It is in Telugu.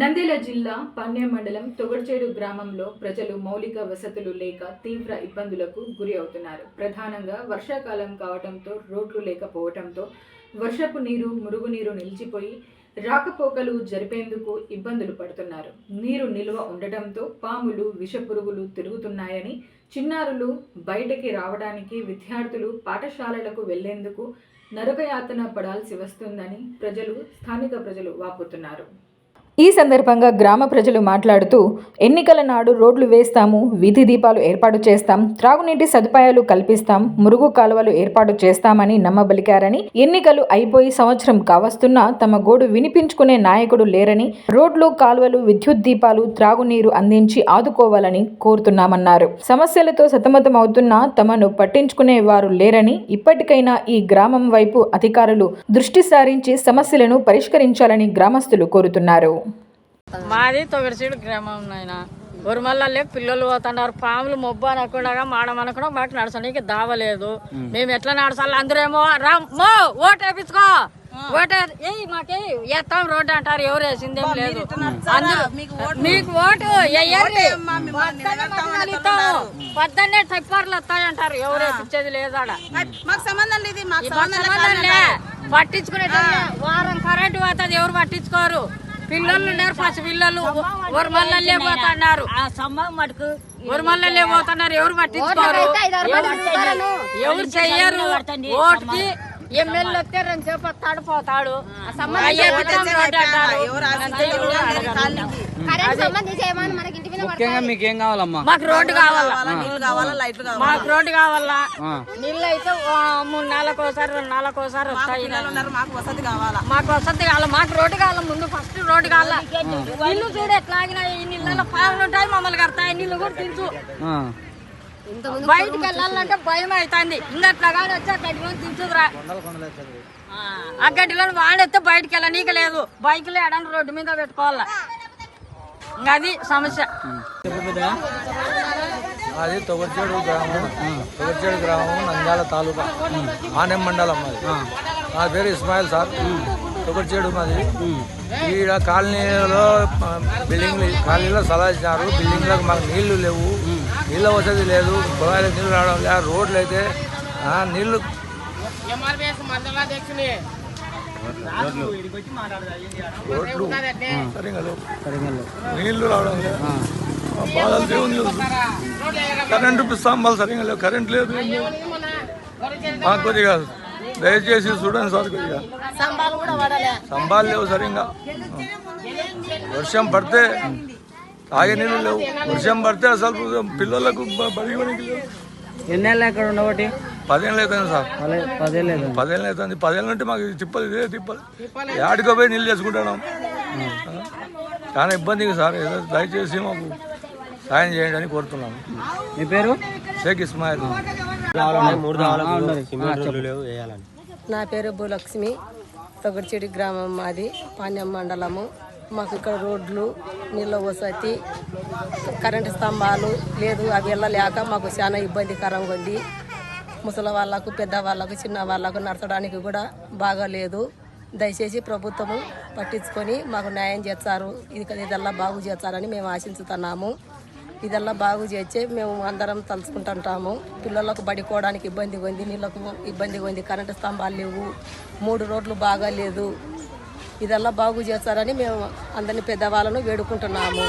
నంద్యాల జిల్లా పాణ్యం మండలం తొగడ్చేడు గ్రామంలో ప్రజలు మౌలిక వసతులు లేక తీవ్ర ఇబ్బందులకు గురి అవుతున్నారు. ప్రధానంగా వర్షాకాలం కావడంతో రోడ్లు లేకపోవడంతో వర్షపు నీరు మురుగునీరు నిలిచిపోయి రాకపోకలు జరిపేందుకు ఇబ్బందులు పడుతున్నారు. నీరు నిల్వ ఉండటంతో పాములు విషపురుగులు తిరుగుతున్నాయని చిన్నారులు బయటకి రావడానికి విద్యార్థులు పాఠశాలలకు వెళ్ళేందుకు నరకయాతన పడాల్సి వస్తుందని ప్రజలు స్థానిక ప్రజలు వాపోతున్నారు. ఈ సందర్భంగా గ్రామ ప్రజలు మాట్లాడుతూ ఎన్నికల నాడు రోడ్లు వేస్తాము వీధి దీపాలు ఏర్పాటు చేస్తాం త్రాగునీటి సదుపాయాలు కల్పిస్తాం మురుగు కాలువలు ఏర్పాటు చేస్తామని నమ్మబలికారని ఎన్నికలు అయిపోయి సంవత్సరం కావస్తున్నా తమ గోడు వినిపించుకునే నాయకుడు లేరని రోడ్లు కాలువలు విద్యుత్ దీపాలు త్రాగునీరు అందించి ఆదుకోవాలని కోరుతున్నామన్నారు. సమస్యలతో సతమతమవుతున్నా తమను పట్టించుకునే వారు లేరని ఇప్పటికైనా ఈ గ్రామం వైపు అధికారులు దృష్టి సారించి సమస్యలను పరిష్కరించాలని గ్రామస్తులు కోరుతున్నారు. మాది తొగడిచీడు గ్రామం నాయన. ఉరుమల్లే పిల్లలు పోతున్నారు పాములు మొబ్బు అనకుండా మాడం అనకుండా మాకు నడచడానికి దావలేదు. మేము. ఎట్లా నడచాలి అందరేమో రామ్మో ఓటు వేపించుకో ఓటు ఏయ్ మాకే ఎత్తాం రోడ్డు అంటారు ఎవరు వేసిందేం లేదు. మీకు ఓటు. పొద్దున్నే టైపర్లు వస్తాయంటారు ఎవరు వేపించేది సంబంధం లేదు. పట్టించుకునే వారం కరెంటు పోతుంది ఎవరు పట్టించుకోరు. పిల్లలు ఉన్నారు పసి పిల్లలు. ఉరమల్లే పోతున్నారు? ఆ మటుకు ఉరమల్లే పోతున్నారు? ఎవరు పట్టించుకోరు? ఎవరు చెయ్యరు? ఓటుకి ఎమ్మెల్యే వస్తే రెండు సేపు వస్తాడు పోతాడు. ముఖ్యంగా మీకు ఏం కావాలమ్మా? మాకు రోడ్డు కావాలా? నీళ్ళు కావాలా? లైట్లు కావాలా? మాకు రోడ్డు కావాలా. నీళ్ళు అయితే మూడు నెలలకు ఒకసారి రెండు నెలలకు ఒకసారి వస్తాయి. మాకు వసతి కావాలా? మాకు వసతి కావాలి? మాకు రోడ్డు కావాలి? ముందు ఫస్ట్ రోడ్డు కావాలా? ఇల్లు చూడు ఎట్లా ఆగినా ఈ నీళ్ళలో ఉంటాయి మమ్మల్ని కడతాయి. నీళ్ళు కూడా తించు ఆ. బయటికి వెళ్ళాలంటే భయం అవుతుంది. ఇంకా అట్లా కానీ వచ్చి ఆ గడ్డిలో తించుదురా ఆ గడ్డిలో వాడెత్తే బయటికి వెళ్ళ నీకు లేదు. బైకులు ఎడని రోడ్డు మీద పెట్టుకోవాలా. ఇంకా అది సమస్య. అది తొగర్చేడు గ్రామం. తొగర్చేడు గ్రామం నంద్యాల తాలూకా. ఆనెం మండలం అది నా పేరు ఇస్మాయిల్ సార్. తొగర్చేడు మాది. ఈడ కాలనీలో బిల్డింగ్లు కాలనీలో సలహా ఇచ్చినారు. బిల్డింగ్లకు మాకు నీళ్ళు లేవు. నీళ్ళ వసతి లేదు కుళాయిలకు నీళ్ళు రావడం లేదు రోడ్లు అయితే ఆ, నీళ్ళు రోడ్లు. సరిగా లేవు. నీళ్ళు రావడం లేదు. ఆ. బాధలు దేవుని. కరెంటు స్తంభాలు సరిగా లేవు. కరెంట్ లేదు. మాకు కొద్దిగా దయచేసి చూడండి సార్ కొద్దిగా. స్తంభాలు లేవు సరిగా వర్షం పడితే తాగే నీళ్ళు లేవు. వర్షం పడితే అసలు పిల్లలకు బడికి లేవు. ఎన్నేళ్ళు ఎక్కడ ఉండబట్టి? పదేళ్ళు అవుతుంది సార్. పదే పదేళ్ళు పదేళ్ళు అవుతుంది. పదేళ్ళ నుండి మాకు ఇది తిప్పలు. ఇదే తిప్పలు యాడికో పోయి నీళ్ళు చేసుకుంటున్నాం. చాలా ఇబ్బందిగా సార్. ఏదో దయచేసి మాకు సాయం చేయండి అని కోరుతున్నాను మీ పేరు? షేక్ ఇస్మాయిల్. నా పేరు భూలక్ష్మి. తొగడిచెడి గ్రామం మాది పాణ్యం మండలము. మాకు ఇక్కడ రోడ్లు నీళ్ళ వసతి కరెంటు స్తంభాలు లేదు అవి వెళ్ళలేక మాకు చాలా ఇబ్బందికరంగా ఉంది. ముసలి వాళ్ళకు పెద్ద వాళ్ళకు చిన్న వాళ్ళకు నడచడానికి కూడా బాగాలేదు దయచేసి ప్రభుత్వము పట్టించుకొని మాకు న్యాయం చేస్తారు. ఇది ఇదల్లా బాగు చేస్తారని మేము ఆశించుతున్నాము. ఇదల్లా బాగు చేస్తే మేము అందరం తలుచుకుంటుంటాము. పిల్లలకు పడుకోవడానికి ఇబ్బందిగా ఉంది నీళ్ళకు ఇబ్బందిగా ఉంది కరెంటు స్తంభాలు లేవు మూడు రోడ్లు బాగా లేదు. ఇదల్లా బాగు చేస్తారని మేము అందరిని పెద్దవాళ్ళను వేడుకుంటున్నాము.